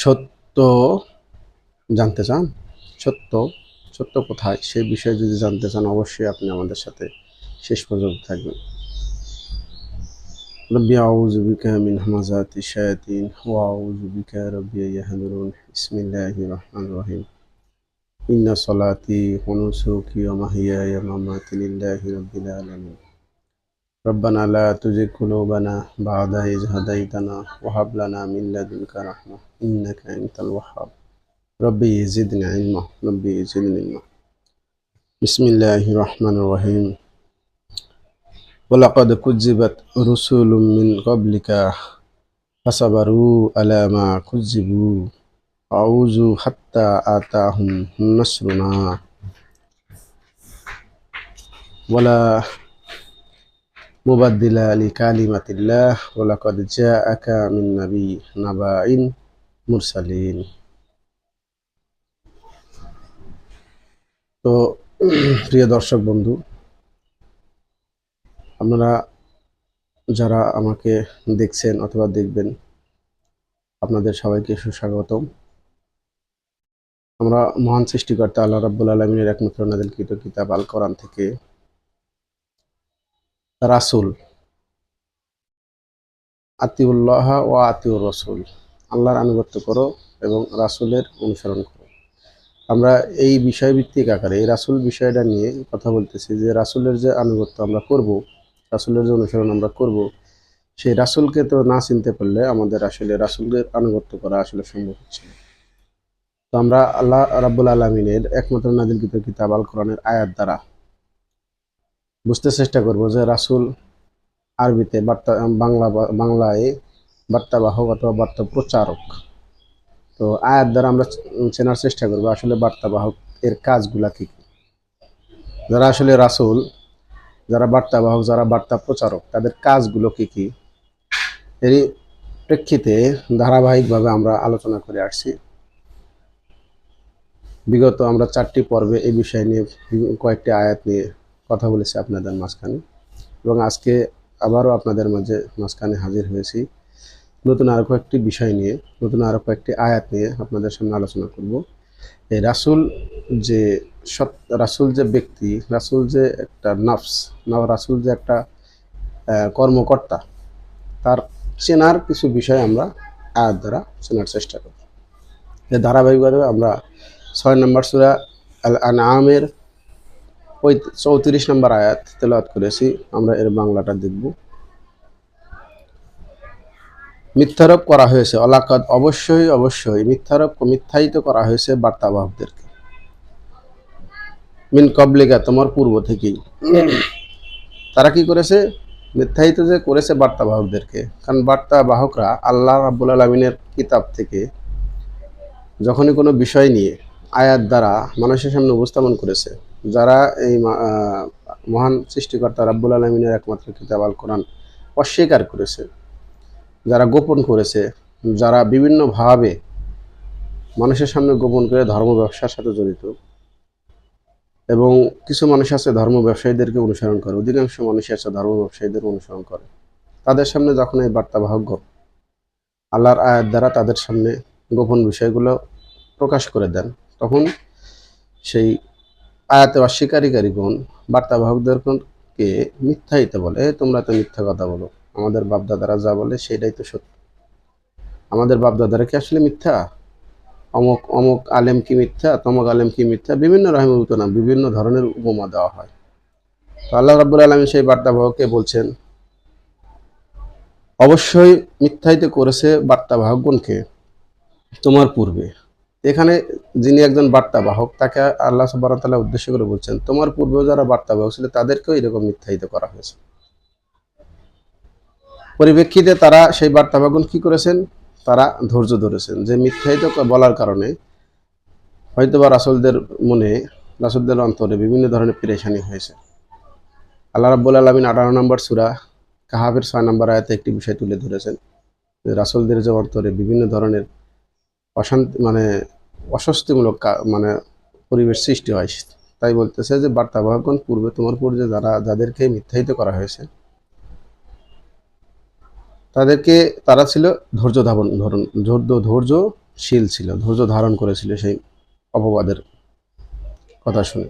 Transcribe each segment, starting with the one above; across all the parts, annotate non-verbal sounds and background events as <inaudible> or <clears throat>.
সত্য জানতে চান সত্য সত্য কোথায় সেই বিষয়ে যদি জানতে চান অবশ্যই আপনি আমাদের সাথে শেষ পর্যন্ত থাকবেন ربي أعوذ بك من همزات الشياطين وأعوذ بك ربي أن يحضرون بسم الله الرحمن الرحيم إن صلاتي ونسكي ومحياي ومماتي لله رب العالمين ربنا لا تزغ قلوبنا بعد إذ هديتنا وهب لنا من لدنك رحمة إنك أنت الوهاب. ربي زدني علما ربي زدني علما. بسم الله الرحمن الرحيم. ولقد كذبت رسل من قبلك فصبروا على ما كذبوا. أعوذ حتى آتاهم نصرنا. ولا মুবাদ্দিলা আলী কালিমাতিল্লাহ ওলাকদ জা আকা মিন নবী নাবাইন মুরসালিন তো <clears throat> প্রিয় দর্শক বন্ধু, আপনারা যারা আমাকে দেখছেন অথবা দেখবেন, আপনাদের সবাইকে সুস্বাগতম। আমরা মহান সৃষ্টিকর্তা আল্লাহ রাব্বুল আলমিনের একমাত্র নাদেলকৃত কিতাব আল করান থেকে রাসুল। আতিউল্লাহ ও আতিউর রসুল আল্লাহর আনুগত্য করো এবং রাসুলের অনুসরণ করো। আমরা এই বিষয়ভিত্তিক আকারে, এই রাসুল বিষয়টা নিয়ে কথা বলতেছি যে রাসুলের যে আনুগত্য আমরা করব, রাসুলের যে অনুসরণ আমরা করব, সেই রাসুলকে তো না চিনতে পারলে আমাদের আসলে রাসুলের আনুগত্য করা আসলে সম্ভব হচ্ছে তো আমরা আল্লাহ রাব্বুল আলমিনের একমাত্র নাদিলকৃত কিতাব আল কোরআনের আয়াত দ্বারা বুঝতে চেষ্টা করব যে রাসুল আরবিতে বার্তা বাংলা বাংলায় বার্তাবাহক অথবা বার্তা প্রচারক। তো আয়াত দ্বারা আমরা চেনার চেষ্টা করব আসলে বার্তাবাহক এর কাজগুলা কী কি। যারা আসলে রাসুল, যারা বার্তাবাহক যারা বার্তা প্রচারক, তাদের কাজগুলো কী কী? এরই প্রেক্ষিতে ধারাবাহিকভাবে আমরা আলোচনা করে আসছি। বিগত আমরা চারটি পর্বে এই বিষয় নিয়ে কয়েকটি আয়াত নিয়ে কথা বলেছি আপনাদের মাঝখানে এবং আজকে আবারও আপনাদের মাঝে মাঝখানে হাজির হয়েছি। নতুন আরও কয়েকটি বিষয় নিয়ে, নতুন আরও কয়েকটি আয়াত নিয়ে আপনাদের সামনে আলোচনা করব। এই রাসুল যে সৎ, রাসুল যে ব্যক্তি, রাসুল যে একটা নফস না রাসুল যে একটা কর্মকর্তা, তার চেনার কিছু বিষয় আমরা আয়াত দ্বারা চেনার চেষ্টা করব। এর ধারাবাহিকভাবে আমরা ছয় নম্বর সুরা আল আনআমের ওই চৌত্রিশ নম্বর আয়াত তেলাওয়াত করেছি, আমরা এর বাংলাটা দেখব। মিথ্যারোপ করা হয়েছে। অলাকাত অবশ্যই অবশ্যই মিথ্যারোপ মিথ্যায়িত করা হয়েছে বার্তাবাহকদেরকে মিন কবলিকা তোমার পূর্ব থেকেই। তারা কি করেছে? মিথ্যায়িত যে করেছে বার্তাবাহকদেরকে কারণ বার্তাবাহকরা আল্লাহ রাব্বুল আলমিনের কিতাব থেকে যখনই কোনো বিষয় নিয়ে আয়াত দ্বারা মানুষের সামনে উপস্থাপন করেছে যারা এই মহান সৃষ্টিকর্তা রাব্বুল আলমিনের একমাত্র কিতাব আল কোরআন অস্বীকার করেছে, যারা গোপন করেছে, যারা বিভিন্নভাবে মানুষের সামনে গোপন করে ধর্ম ব্যবসার সাথে জড়িত এবং কিছু মানুষ আছে ধর্ম ব্যবসায়ীদেরকে অনুসরণ করে, অধিকাংশ মানুষ আছে ধর্ম ব্যবসায়ীদের অনুসরণ করে। তাদের সামনে যখন এই বার্তাবাহক আল্লাহর আয়ের দ্বারা তাদের সামনে গোপন বিষয়গুলো প্রকাশ করে দেন, তখন সেই আয়াতে অস্বীকারীকারীগণ বার্তাবাহকদেরকে মিথ্যাইতে বলে, তোমরা তো মিথ্যা কথা বলো। আমাদের বাপদাদারা যা বলে সেটাই তো সত্য। আমাদের বাপদাদারা কি আসলে মিথ্যা? অমুক অমুক আলেম কি মিথ্যা? তমক আলেম কি মিথ্যা? বিভিন্ন রহমত নাম বিভিন্ন ধরনের উপমা দেওয়া হয়। তো আল্লাহ রাব্বুল আলমী সেই বার্তাবাহককে বলছেন, অবশ্যই মিথ্যাইতে করেছে বার্তাবাহকগণকে তোমার পূর্বে। এখানে যিনি একজন বার্তাবাহক, তাকে আল্লাহ সুবাহ তাআলা উদ্দেশ্য করে বলছেন, তোমার পূর্বেও যারা বার্তা বাহক ছিল, তাদেরকেও এরকম মিথ্যায়িত করা হয়েছে। পরিপ্রেক্ষিতে তারা সেই বার্তাবাহকগণ কি করেছেন? তারা ধৈর্য ধরেছেন যে মিথ্যায়িত বলার কারণে হয়তোবা রাসুলদের মনে, রাসুলদের অন্তরে বিভিন্ন ধরনের পেরেশানি হয়েছে। আল্লাহ রাব্বুল আলমিন আঠারো নম্বর সুরা কাহাবের ছয় নম্বর আয়াতে একটি বিষয় তুলে ধরেছেন রাসুলদের যে অন্তরে বিভিন্ন ধরনের অশান্তি মানে অস্বস্তিমূলক মানে পরিবেশ সৃষ্টি হয়। তাই বলতেছে যে বার্তাবাহকগণ পূর্বে তোমার পূর্বে যারা, যাদেরকে মিথ্যায়িত করা হয়েছে, তাদেরকে তারা ছিল ধৈর্য ধারণ ধরন ধৈর্য, ধৈর্যশীল ছিল, ধৈর্য ধারণ করেছিল সেই অপবাদের কথা শুনে।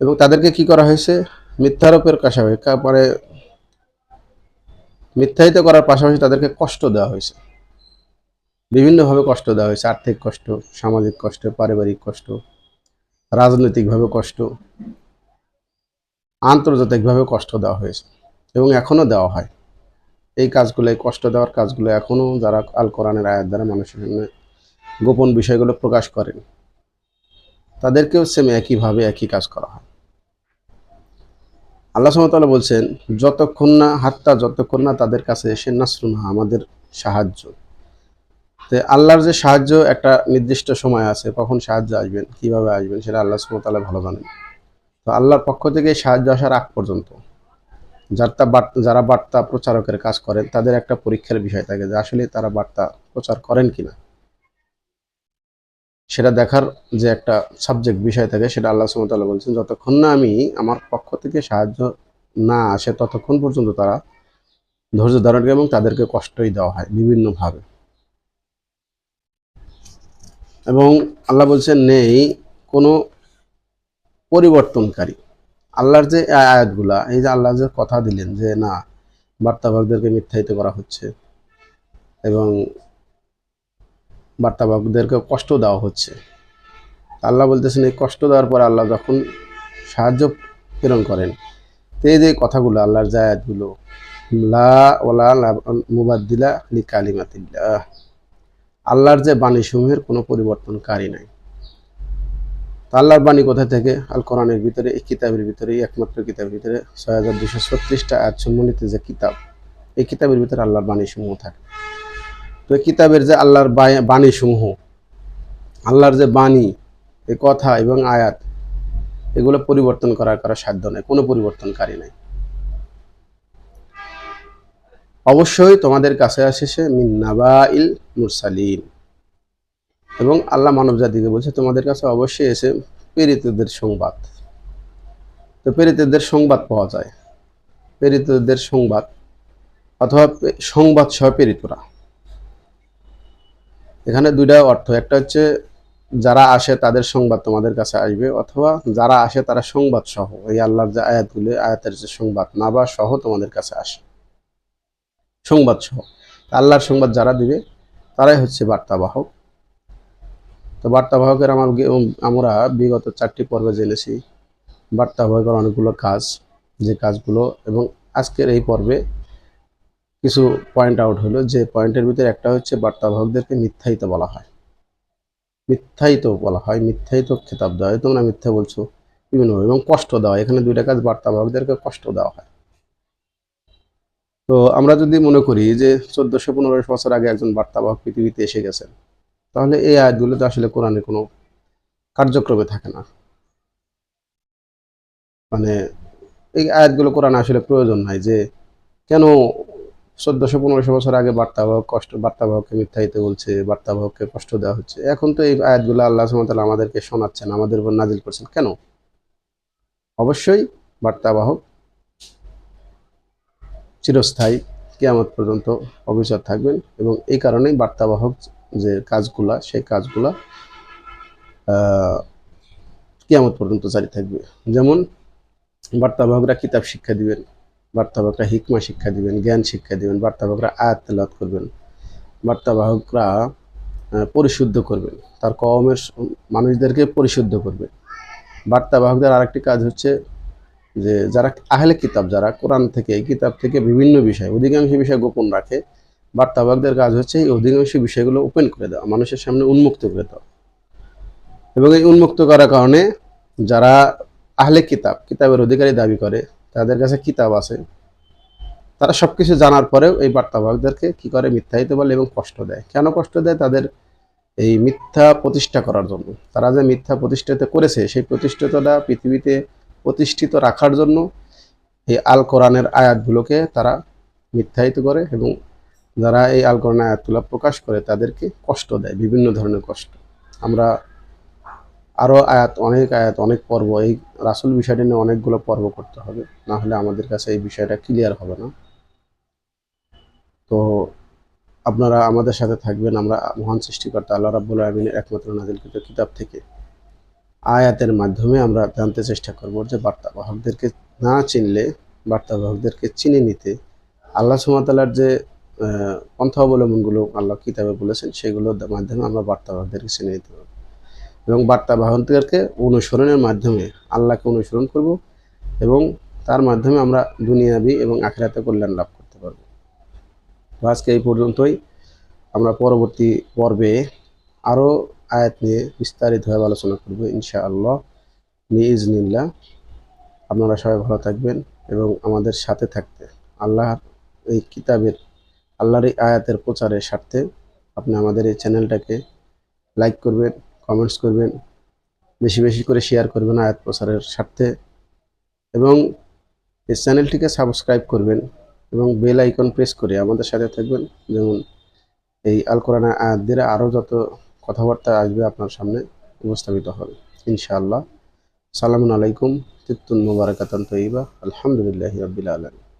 এবং তাদেরকে কি করা হয়েছে? মিথ্যারোপের কাছাকাছি মানে মিথ্যায়িত করার পাশাপাশি তাদেরকে কষ্ট দেওয়া হয়েছে। বিভিন্নভাবে কষ্ট দেওয়া হয়েছে, আর্থিক কষ্ট, সামাজিক কষ্ট, পারিবারিক কষ্ট, রাজনৈতিকভাবে কষ্ট, আন্তর্জাতিকভাবে কষ্ট দেওয়া হয়েছে এবং এখনও দেওয়া হয়। এই কাজগুলো, এই কষ্ট দেওয়ার কাজগুলো এখনও যারা আল কোরআনের আয়াত দ্বারা মানুষের সামনে গোপন বিষয়গুলো প্রকাশ করেন, তাদেরকেও সেম একইভাবে একই কাজ করা হয়। আল্লাহ সুমতাল্লাহ বলছেন, যতক্ষণ না হাত্তা যতক্ষণ না তাদের কাছে এসে নাসরুন আমাদের সাহায্য তো আল্লাহর যে সাহায্য একটা নির্দিষ্ট সময় আছে, কখন সাহায্য আসবেন, কীভাবে আসবেন, সেটা আল্লাহ সুমতাল্লাহ ভালো জানেন। তো আল্লাহর পক্ষ থেকে সাহায্য আসার আগ পর্যন্ত যারা বার্তা যারা বার্তা প্রচারকের কাজ করেন, তাদের একটা পরীক্ষার বিষয় থাকে যে আসলে তারা বার্তা প্রচার করেন কিনা। সেটা দেখার যে একটা সাবজেক্ট বিষয় থাকে, সেটা আল্লাহ সুমতাল্লাহ বলছেন, যতক্ষণ না আমি আমার পক্ষ থেকে সাহায্য না আসে, ততক্ষণ পর্যন্ত তারা ধৈর্য ধারণ এবং তাদেরকে কষ্টই দেওয়া হয় বিভিন্নভাবে। এবং আল্লাহ বলছেন, নেই কোনো পরিবর্তনকারী। আল্লাহর যে আয়াতগুলা, এই যে আল্লাহ যে কথা দিলেন যে, না, বার্তাবাহকদেরকে মিথ্যায়িত করা হচ্ছে এবং বার্তাবাহকদেরকে কষ্ট দেওয়া হচ্ছে। আল্লাহ বলতেছেন, এই কষ্ট দেওয়ার পর আল্লাহ যখন সাহায্য প্রেরণ করেন এই যে কথাগুলো, আল্লাহর যে আয়াতগুলো, লা ওলা মুবাদ্দিলা লি কালিমাতিল্লাহ। আল্লাহর যে বাণীসমূহের কোনো পরিবর্তনকারী নাই। তো আল্লাহর বাণী কোথা থেকে? আল কোরআনের ভিতরে, এই কিতাবের ভিতরে একমাত্র কিতাবের ভিতরে ছয় হাজার দুশো ছত্রিশটা আয়াত সম্বলিত যে কিতাব, এই কিতাবের ভিতরে আল্লাহর বাণীসমূহ থাকে। তো এই কিতাবের যে আল্লাহর বাণীসমূহ, আল্লাহর যে বাণী, এই কথা এবং আয়াত, এগুলো পরিবর্তন করার কারও সাধ্য নেই, কোনো পরিবর্তনকারী নেই। অবশ্যই তোমাদের কাছে আসে সে মিন্নাবাইল মুরসালিন। এবং আল্লাহ মানব জাতিকে বলছে, তোমাদের কাছে অবশ্যই এসে প্রেরিতদের সংবাদ। তো প্রেরিতদের সংবাদ পাওয়া যায়। প্রেরিতদের সংবাদ অথবা সংবাদ সহ প্রেরিতরা এখানে দুইটা অর্থ, একটা হচ্ছে যারা আসে তাদের সংবাদ তোমাদের কাছে আসবে, অথবা যারা আসে তারা সংবাদ সহ, এই আল্লাহর যে আয়াতগুলো, আয়াতের যে সংবাদ, নাবা সহ তোমাদের কাছে আসে। সংবাদ সহ। আল্লাহর সংবাদ যারা দিবে, তারাই হচ্ছে বার্তাবাহক। তো বার্তাবাহকের আমার আমরা বিগত চারটি পর্বে জেনেছি বার্তাবাহকের অনেকগুলো কাজ, যে কাজগুলো এবং আজকের এই পর্বে কিছু পয়েন্ট আউট হলো, যে পয়েন্টের ভিতরে একটা হচ্ছে বার্তাবাহকদেরকে মিথ্যায়িত বলা হয়। মিথ্যায়িত বলা হয়, মিথ্যায়িত খেতাব দেওয়া হয়। তোমরা মিথ্যা বলছো, বিভিন্ন এবং কষ্ট দেওয়া এখানে দুইটা কাজ বার্তাবাহকদেরকে কষ্ট দেওয়া হয়। তো আমরা যদি মনে করি যে চোদ্দশো পনেরোশো বছর আগে একজন বার্তাবাহক পৃথিবীতে এসে গেছেন, তাহলে এই আয়াতগুলো তো আসলে কোরআনে কোনো কার্যক্রমে থাকে না। মানে এই আয়াতগুলো কোরআনে আসলে প্রয়োজন নাই যে কেন চোদ্দশো পনেরোশো বছর আগে বার্তাবাহক কষ্ট, বার্তাবাহককে মিথ্যাইতে বলছে, বার্তাবাহককে কষ্ট দেওয়া হচ্ছে। এখন তো এই আয়াতগুলো আল্লাহ সুমতাল আমাদেরকে শোনাচ্ছেন, আমাদের উপর নাজিল করছেন। কেন? অবশ্যই বার্তাবাহক চিরস্থায়ী কেয়ামত পর্যন্ত অবিচর থাকবেন এবং এই কারণেই বার্তাবাহক যে কাজগুলা, সেই কাজগুলা কিয়ামত পর্যন্ত জারি থাকবে। যেমন বার্তাবাহকরা কিতাব শিক্ষা দিবেন, বার্তাবাহকরা হিকমা শিক্ষা দিবেন, জ্ঞান শিক্ষা দিবেন, বার্তাবাহকরা আয়াত তেলাওয়াত করবেন, বার্তাবাহকরা পরিশুদ্ধ করবেন, তার কওমের মানুষদেরকে পরিশুদ্ধ করবেন। বার্তাবাহকদের আরেকটি কাজ হচ্ছে যে যারা আহলে কিতাব, যারা কোরআন থেকে এই কিতাব থেকে বিভিন্ন বিষয়, অধিকাংশ বিষয় গোপন রাখে, বার্তাবাহকদের কাজ হচ্ছে এই অধিকাংশ বিষয়গুলো ওপেন করে দেওয়া, মানুষের সামনে উন্মুক্ত করে দেওয়া। এবং এই উন্মুক্ত করার কারণে যারা আহলে কিতাব, কিতাবের অধিকারী দাবি করে, তাদের কাছে কিতাব আছে, তারা সব কিছু জানার পরেও এই বার্তাবাহকদেরকে কি করে মিথ্যায়িত বলে এবং কষ্ট দেয়? কেন কষ্ট দেয়? তাদের এই মিথ্যা প্রতিষ্ঠা করার জন্য। তারা যে মিথ্যা প্রতিষ্ঠিত করেছে, সেই প্রতিষ্ঠিতটা পৃথিবীতে প্রতিষ্ঠিত রাখার জন্য এই আল কোরআনের আয়াতগুলোকে তারা মিথ্যায়িত করে এবং যারা এই আল কোরআনের আয়াতগুলো প্রকাশ করে তাদেরকে কষ্ট দেয়, বিভিন্ন ধরনের কষ্ট। আমরা আরও আয়াত, অনেক আয়াত, অনেক পর্ব, এই রাসুল বিষয়টি নিয়ে অনেকগুলো পর্ব করতে হবে, না হলে আমাদের কাছে এই বিষয়টা ক্লিয়ার হবে না। তো আপনারা আমাদের সাথে থাকবেন, আমরা মহান সৃষ্টিকর্তা আল্লাহ রাব্বুল আলমিনের একমাত্র নাজিলকৃত কিতাব থেকে। আয়াতের মাধ্যমে আমরা জানতে চেষ্টা করব যে বার্তাবাহকদেরকে না চিনলে, বার্তাবাহকদেরকে চিনে নিতে আল্লাহ সুমাতালার যে পন্থা অবলম্বনগুলো আল্লাহ কিতাবে বলেছেন, সেগুলোর মাধ্যমে আমরা বার্তাবাহকদেরকে চিনে নিতে পারব। এবং বার্তাবাহকদেরকে অনুসরণের মাধ্যমে আল্লাহকে অনুসরণ করব এবং তার মাধ্যমে আমরা দুনিয়াবি এবং আখেরাতে কল্যাণ লাভ করতে পারব। আজকে এই পর্যন্তই। আমরা পরবর্তী পর্বে আরও আয়াত নিয়ে বিস্তারিতভাবে আলোচনা করব, ইনশাআল্লাহ। ইজনিল্লাহ আপনারা সবাই ভালো থাকবেন এবং আমাদের সাথে থাকতে। আল্লাহর এই কিতাবের, আল্লাহর এই আয়াতের প্রচারের স্বার্থে আপনি আমাদের এই চ্যানেলটাকে লাইক করবেন, কমেন্টস করবেন, বেশি বেশি করে শেয়ার করবেন আয়াত প্রচারের স্বার্থে। এবং এই চ্যানেলটিকে সাবস্ক্রাইব করবেন এবং বেল আইকন প্রেস করে আমাদের সাথে থাকবেন। যেমন এই আল কোরআনের আয়াত আরও যত কথাবার্তা আসবে আপনার সামনে উপস্থাপিত হবে। ইনশাআল্লাহ। সালামুন আলাইকুম, তিত্তুন মুবারাকাতান তৈবা, আলহামদুলিল্লাহ রবিল আলামিন।